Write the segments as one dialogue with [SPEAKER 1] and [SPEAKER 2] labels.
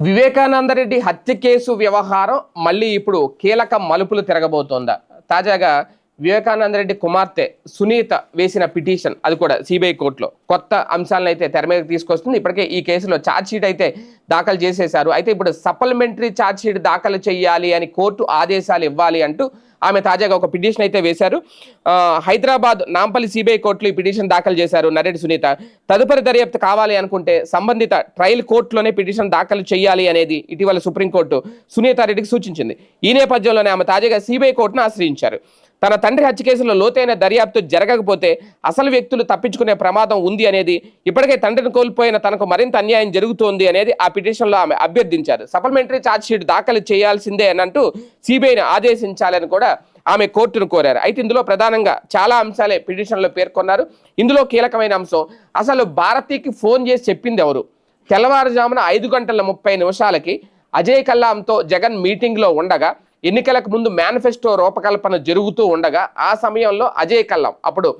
[SPEAKER 1] వివేకానందరెడ్డి హత్య కేసు వ్యవహారం మళ్ళీ ఇప్పుడు కీలక మలుపులు తిరగబోతోందా. తాజాగా వివేకానంద రెడ్డి కుమార్తె సునీత వేసిన పిటిషన్ అది కూడా సిబిఐ కోర్టులో. కొత్త అంశాలను అయితే తెర మీదకి తీసుకొస్తుంది. ఇప్పటికే ఈ కేసులో ఛార్జ్షీట్ అయితే దాఖలు చేసేశారు. అయితే ఇప్పుడు సప్లిమెంటరీ ఛార్జ్షీట్ దాఖలు చేయాలి అని కోర్టు ఆదేశాలు ఇవ్వాలి అంటూ ఆమె తాజాగా ఒక పిటిషన్ అయితే వేశారు. హైదరాబాద్ నాంపల్లి సిబిఐ కోర్టులో ఈ పిటిషన్ దాఖలు చేశారు నరేడి సునీత. తదుపరి దర్యాప్తు కావాలి అనుకుంటే సంబంధిత ట్రయల్ కోర్టులోనే పిటిషన్ దాఖలు చేయాలి అనేది ఇటీవల సుప్రీంకోర్టు సునీత రెడ్డికి సూచించింది. ఈ నేపథ్యంలోనే ఆమె తాజాగా సిబిఐ కోర్టును ఆశ్రయించారు. తన తండ్రి హత్య కేసులో లోతైన దర్యాప్తు జరగకపోతే అసలు వ్యక్తులు తప్పించుకునే ప్రమాదం ఉంది అనేది ఇప్పటికే తండ్రిని కోల్పోయిన తనకు మరింత అన్యాయం జరుగుతోంది అనేది ఆ పిటిషన్లో ఆమె అభ్యర్థించారు. సప్లిమెంటరీ ఛార్జ్షీట్ దాఖలు చేయాల్సిందే అని అంటూ సిబిఐని ఆదేశించాలని కూడా ఆమె కోర్టును కోరారు. అయితే ఇందులో ప్రధానంగా చాలా అంశాలే పిటిషన్లో పేర్కొన్నారు. ఇందులో కీలకమైన అంశం అసలు భారతికి ఫోన్ చేసి చెప్పింది ఎవరు? తెల్లవారుజామున ఐదు గంటల ముప్పై నిమిషాలకి అజయ్ కల్లాంతో జగన్ మీటింగ్లో ఉండగా ఎన్నికలకు ముందు మేనిఫెస్టో రూపకల్పన జరుగుతూ ఉండగా ఆ సమయంలో అజయ్ కల్లం అప్పుడు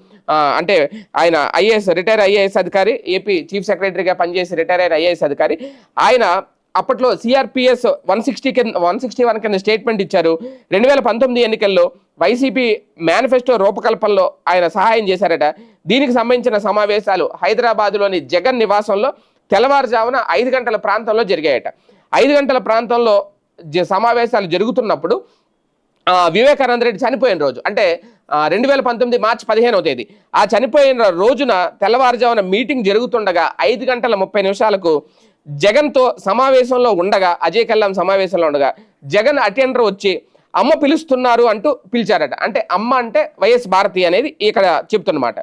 [SPEAKER 1] అంటే ఆయన ఐఏఎస్ రిటైర్ ఐఏఎస్ అధికారి ఏపీ చీఫ్ సెక్రటరీగా పనిచేసి రిటైర్ అయిన ఐఏఎస్ అధికారి. ఆయన అప్పట్లో సిఆర్పిఎస్ వన్ సిక్స్టీ కింద వన్ సిక్స్టీ వన్ కింద స్టేట్మెంట్ ఇచ్చారు. రెండు వేల పంతొమ్మిది ఎన్నికల్లో వైసీపీ మేనిఫెస్టో రూపకల్పనలో ఆయన సహాయం చేశారట. దీనికి సంబంధించిన సమావేశాలు హైదరాబాద్లోని జగన్ నివాసంలో తెల్లవారుజామున ఐదు గంటల ప్రాంతంలో జరిగాయట. ఐదు గంటల ప్రాంతంలో సమావేశాలు జరుగుతున్నప్పుడు వివేకానంద రెడ్డి చనిపోయిన రోజు. అంటే రెండు వేల పంతొమ్మిది మార్చి పదిహేనవ తేదీ. ఆ చనిపోయిన రోజున తెల్లవారుజామున మీటింగ్ జరుగుతుండగా ఐదు గంటల ముప్పై నిమిషాలకు జగన్తో సమావేశంలో ఉండగా అజయ్ కల్లాం సమావేశంలో ఉండగా జగన్ అటెండర్ వచ్చి అమ్మ పిలుస్తున్నారు అంటూ పిలిచారట. అంటే అమ్మ అంటే వైఎస్ భారతి అనేది ఇక్కడ చెప్తున్నమాట.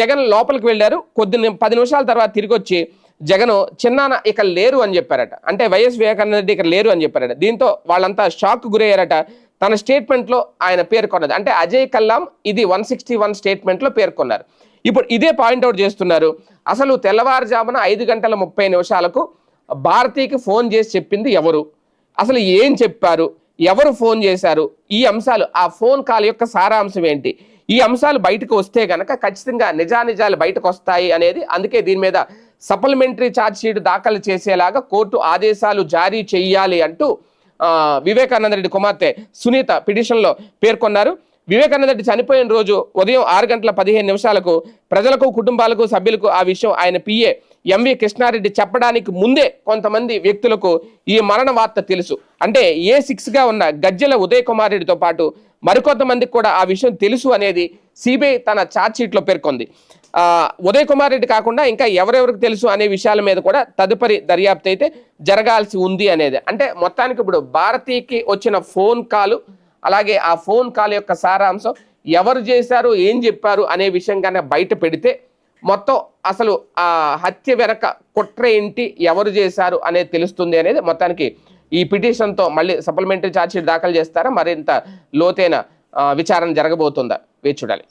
[SPEAKER 1] జగన్ లోపలికి వెళ్ళారు. కొద్ది పది నిమిషాల తర్వాత తిరిగి వచ్చి జగన్ చిన్నాన ఇక లేరు అని చెప్పారట. అంటే వైఎస్ వివేకానంద రెడ్డి ఇక్కడ లేరు అని చెప్పారట. దీంతో వాళ్ళంతా షాక్ గురయ్యారట. తన స్టేట్మెంట్లో ఆయన పేర్కొన్నది అంటే అజయ్ కల్లాం ఇది వన్ సిక్స్టీ వన్ స్టేట్మెంట్లో పేర్కొన్నారు ఇప్పుడు ఇదే పాయింట్అవుట్ చేస్తున్నారు. అసలు తెల్లవారుజామున ఐదు గంటల ముప్పై నిమిషాలకు భారతీకి ఫోన్ చేసి చెప్పింది ఎవరు? అసలు ఏం చెప్పారు? ఎవరు ఫోన్ చేశారు? ఈ అంశాలు ఆ ఫోన్ కాల్ యొక్క సారాంశం ఏంటి? ఈ అంశాలు బయటకు వస్తే గనక ఖచ్చితంగా నిజానిజాలు బయటకు వస్తాయి అనేది అందుకే దీని మీద సప్లిమెంటరీ ఛార్జ్షీట్ దాఖలు చేసేలాగా కోర్టు ఆదేశాలు జారీ చేయాలి అంటూ వివేకానంద రెడ్డి కుమార్తె సునీత పిటిషన్లో పేర్కొన్నారు. వివేకానంద రెడ్డి చనిపోయిన రోజు ఉదయం ఆరు గంటల పదిహేను నిమిషాలకు ప్రజలకు కుటుంబాలకు సభ్యులకు ఆ విషయం ఆయన పిఏ ఎంవి కృష్ణారెడ్డి చెప్పడానికి ముందే కొంతమంది వ్యక్తులకు ఈ మరణ వార్త తెలుసు. అంటే ఏ సిక్స్గా ఉన్న గజ్జెల ఉదయ్ కుమార్ రెడ్డితో పాటు మరికొంతమందికి కూడా ఆ విషయం తెలుసు అనేది సిబిఐ తన ఛార్జ్షీట్లో పేర్కొంది. ఉదయ్ కుమార్ రెడ్డి కాకుండా ఇంకా ఎవరెవరికి తెలుసు అనే విషయాల మీద కూడా తదుపరి దర్యాప్తు అయితే జరగాల్సి ఉంది అనేది. అంటే మొత్తానికి ఇప్పుడు భారతీయకి వచ్చిన ఫోన్ కాలు అలాగే ఆ ఫోన్ కాల్ యొక్క సారాంశం ఎవరు చేశారు ఏం చెప్పారు అనే విషయం కన్నా బయట పెడితే మొత్తం అసలు ఆ హత్య వెనక కుట్ర ఏంటి ఎవరు చేశారు అనేది తెలుస్తుంది అనేది మొత్తానికి ఈ పిటిషన్తో మళ్ళీ సప్లిమెంటరీ ఛార్జ్షీట్ దాఖలు చేస్తారా మరింత లోతైన విచారణ జరగబోతుందా? వేచి చూడాలి.